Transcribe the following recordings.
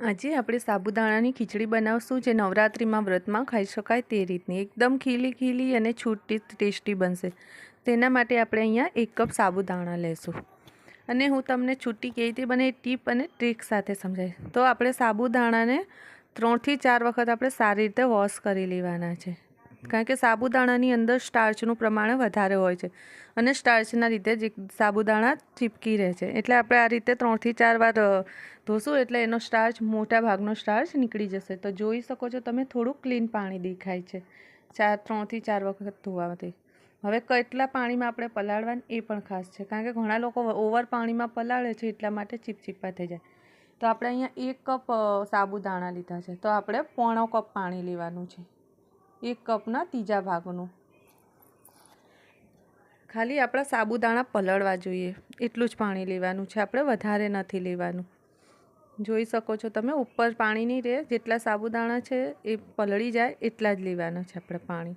આજે આપણે સાબુદાણાની ખીચડી બનાવશું જે નવરાત્રિમાં વ્રતમાં ખાઈ શકાય તે રીતની. એકદમ ખીલી ખીલી અને છૂટી ટેસ્ટી બનશે. તેના માટે આપણે અહીંયા એક કપ સાબુદાણા લેશું. અને હું તમને છૂટી કેવી રીતે બને ટીપ અને ટ્રીક સાથે સમજાવીશ. તો આપણે સાબુદાણાને ત્રણથી ચાર વખત આપણે સારી રીતે વોશ કરી લેવાના છે. કારણ કે સાબુદાણાની અંદર સ્ટાર્ચનું પ્રમાણ વધારે હોય છે. અને સ્ટાર્ચના લીધે જ સાબુદાણા ચીપકી રહે છે. એટલે આપણે આ રીતે ત્રણથી ચાર વાર ધોશું એટલે એનો સ્ટાર્ચ, મોટા ભાગનો સ્ટાર્ચ નીકળી જશે. તો જોઈ શકો છો તમે થોડું ક્લીન પાણી દેખાય છે. ચાર, ત્રણથી ચાર વખત ધોવાથી. હવે કેટલા પાણીમાં આપણે પલાળવાનું એ પણ ખાસ છે. કારણ કે ઘણા લોકો ઓવર પાણીમાં પલાળે છે એટલા માટે ચીપચીપા થઈ જાય. તો આપણે અહીંયા એક કપ સાબુદાણા લીધા છે. તો આપણે પોણો કપ પાણી લેવાનું છે. એક કપના ત્રીજા ભાગનું. ખાલી આપણા સાબુદાણા પલળવા જોઈએ. એટલું જ પાણી લેવાનું છે. આપણે વધારે નથી લેવાનું. જોઈ શકો છો તમે, ઉપર પાણી નહીં રહે જેટલા સાબુદાણા છે એ પલળી જાય એટલા જ લેવાના છે આપણે પાણી.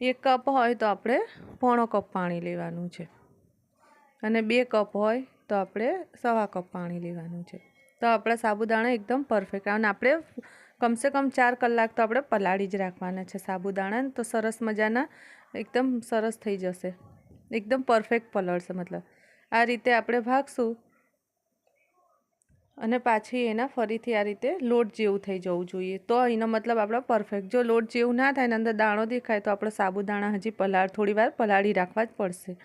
એક કપ હોય તો આપણે પોણો કપ પાણી લેવાનું છે. અને બે કપ હોય તો આપણે સવા કપ પાણી લેવાનું છે. તો આપણા સાબુદાણા એકદમ પરફેક્ટ અને આપણે કમસે કમ ચાર કલાક તો આપણે પલાળી જ રાખવાના છે સાબુદાણા તો સરસ મજાના, એકદમ સરસ થઈ જશે. એકદમ પરફેક્ટ પલળશે મતલબ. આ રીતે આપણે ભાગશું અને પાછી એના ફરીથી આ રીતે લોટ જેવું થઈ જવું જોઈએ. તો એનો મતલબ આપણો પરફેક્ટ. જો લોટ જેવું ના થાય ને અંદર દાણો દેખાય તો આપણે સાબુદાણા હજી પલાળ થોડી વાર પલાળી રાખવા જ પડશે.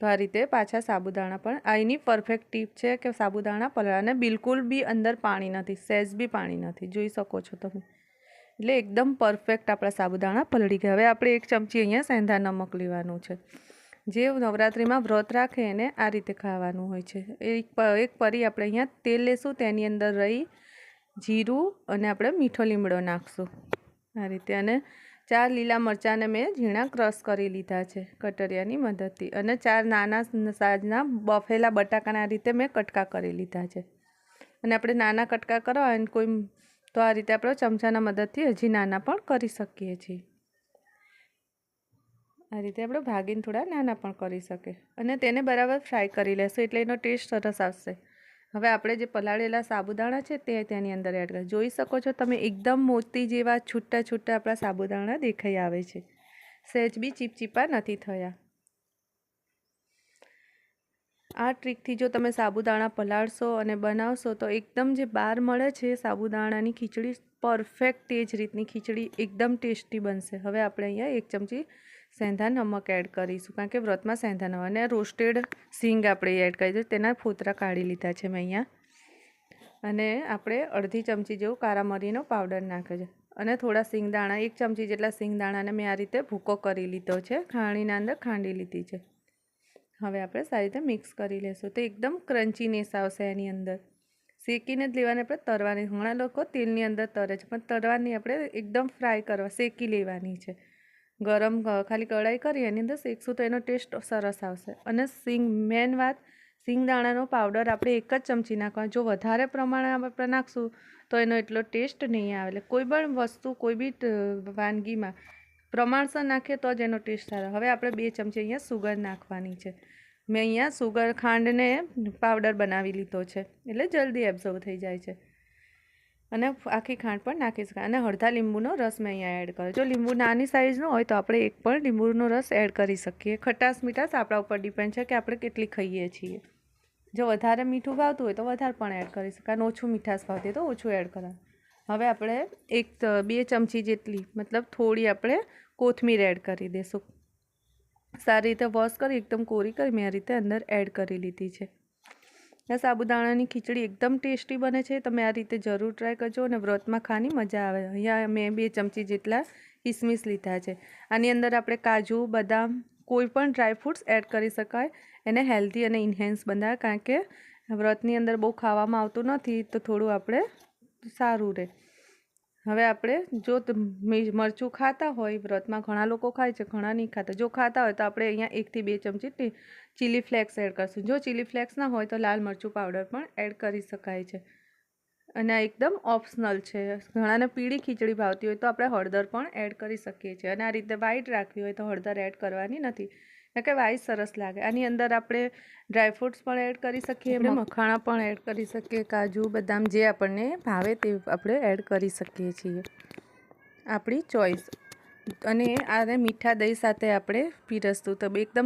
તો આ રીતે પાછા સાબુદાણા પણ. આ પરફેક્ટ ટીપ છે કે સાબુદાણા પલળાને બિલકુલ બી અંદર પાણી નથી સહેજ બી પાણી નથી. જોઈ શકો છો તમે. એટલે એકદમ પરફેક્ટ આપણા સાબુદાણા પલળી ગયા. હવે આપણે એક ચમચી અહીંયા સેંધા નમક લેવાનું છે. જે નવરાત્રિમાં વ્રત રાખે એને આ રીતે ખાવાનું હોય છે. એક એક પરી આપણે અહીંયા તેલ લેશું, તેની અંદર રહી જીરું અને આપણે મીઠો લીમડો નાખશું. આ રીતે અને ચાર લીલા મરચાંને મેં ઝીણા ક્રશ કરી લીધા છે કટરિયાની મદદથી. અને ચાર નાના સાઈઝના બફેલા બટાકાના રીતે મેં કટકા કરી લીધા છે. અને આપણે નાના કટકા કરવા અને કોઈ તો આ રીતે આપણે ચમચાના મદદથી હજી નાના પણ કરી શકીએ છીએ. આ રીતે આપણે ભાગીને થોડા નાના પણ કરી શકે અને તેને બરાબર ફ્રાય કરી લેશું એટલે એનો ટેસ્ટ સરસ આવશે. હવે આપણે જે પલાળેલા સાબુદાણા છે તે તેની અંદર એડ કરી જોઈ શકો છો તમે એકદમ મોતી જેવા છૂટા છૂટા આપણા સાબુદાણા દેખાઈ આવે છે. સહેજ બી ચીપચીપા નથી થયા. આ ટ્રીકથી જો તમે સાબુદાણા પલાળશો અને બનાવશો તો એકદમ જે બહાર મળે છે સાબુદાણાની ખીચડી પરફેક્ટ તે જ રીતની ખીચડી એકદમ ટેસ્ટી બનશે. હવે આપણે અહીંયા એક ચમચી સેંધા નમક એડ કરીશું, કારણ કે વ્રતમાં સેંધા નમક અને રોસ્ટેડ સિંગ આપણે એડ કરી દઈશું તેના ફોતરા કાઢી લીધા છે મેં અહીંયા. અને આપણે અડધી ચમચી જેવું કારા મરીનો પાવડર નાખ્યો છે. અને થોડા સિંગદાણા એક ચમચી જેટલા સિંગદાણાને મેં આ રીતે ભૂકો કરી લીધો છે, ખાણીના અંદર ખાંડી લીધી છે. હવે આપણે સારી રીતે મિક્સ કરી લેશું. તો એકદમ ક્રન્ચીનેસ આવશે એની અંદર. શેકીને જ લેવાની આપણે તરવાની, ઘણા લોકો તેલની અંદર તરે છે, પણ તરવાની આપણે એકદમ ફ્રાય કરવા, શેકી લેવાની છે. ગરમ ખાલી કઢાઈ કરી એની અંદર શેકશું તો એનો ટેસ્ટ સરસ આવશે. અને સિંગ મેન વાત સિંગદાણાનો પાવડર આપણે એક જ ચમચી નાખવાનો. જો વધારે પ્રમાણે આપણે નાખશું, તો એનો એટલો ટેસ્ટ નહીં આવે. એટલે કોઈ પણ વસ્તુ, કોઈ બી વાનગીમાં પ્રમાણસર નાખીએ તો જ એનો ટેસ્ટ સારો. હવે આપણે બે ચમચી અહીંયા સુગર નાખવાની છે. મેં અહીંયા સુગર ખાંડને પાવડર બનાવી લીધો છે. એટલે જલ્દી એબ્ઝર્વ થઈ જાય છે. અને આખી ખાંડ પણ નાખી શકાય અને અડધા લીંબુનો રસ મેં અહીંયા એડ કર્યો. જો લીંબુ નાની સાઇઝનો હોય તો આપણે એક પણ લીંબુનો રસ એડ કરી શકીએ. ખટાશ મીઠાશ આપણા ઉપર ડિપેન્ડ છે કે આપણે કેટલી ખાઈએ છીએ. જો વધારે મીઠું ભાવતું હોય તો વધારે પણ એડ કરી શકાય. અને ઓછું મીઠાશ ભાવતી તો ઓછું એડ કરાય. હવે આપણે એક બે ચમચી જેટલી, મતલબ થોડી આપણે કોથમીર એડ કરી દઈશું સારી રીતે વોશ કરી, એકદમ કોરી કરી, મેં આ રીતે અંદર એડ કરી લીધી છે. આ સાબુદાણાની ખીચડી એકદમ ટેસ્ટી બને છે. તમે આ રીતે જરૂર ટ્રાય કરજો અને વ્રતમાં ખાવાની મજા આવે. અહીંયા મેં બે ચમચી જેટલા કિસમિસ લીધા છે. આની અંદર આપણે કાજુ, બદામ, કોઈ પણ ડ્રાયફ્રૂટ્સ એડ કરી શકાય. એને હેલ્ધી અને ઇન્હેન્સ બનાવે, કારણ કે વ્રતની અંદર બહુ ખાવામાં આવતું નથી, તો થોડું આપણે સારું રહે. હવે આપણે જો મરચું ખાતા હોય, વ્રતમાં ઘણા લોકો ખાય છે, ઘણા નહીં ખાતા. જો ખાતા હોય તો આપણે અહીંયા એકથી બે ચમચી ચીલી ફ્લેક્સ એડ કરશું. જો ચીલી ફ્લેક્સ ના હોય તો લાલ મરચું પાવડર પણ એડ કરી શકાય છે. અને આ એકદમ ઓપ્શનલ છે. ઘણાને પીળી ખીચડી ભાવતી હોય તો આપણે હળદર પણ એડ કરી શકીએ છીએ. અને આ રીતે વ્હાઈટ રાખવી હોય તો હળદર એડ કરવાની નથી. કે વાઈસ સરસ લાગે. આની અંદર આપણે ડ્રાયફ્રૂટ્સ પણ એડ કરી શકીએ આપણે મખાણા પણ એડ કરી શકીએ કાજુ બદામ જે આપણને ભાવે તે આપણે એડ કરી શકીએ છીએ. આપણી ચોઈસ અને આને મીઠા દહીં સાથે આપણે પીરસતું. તો એકદમ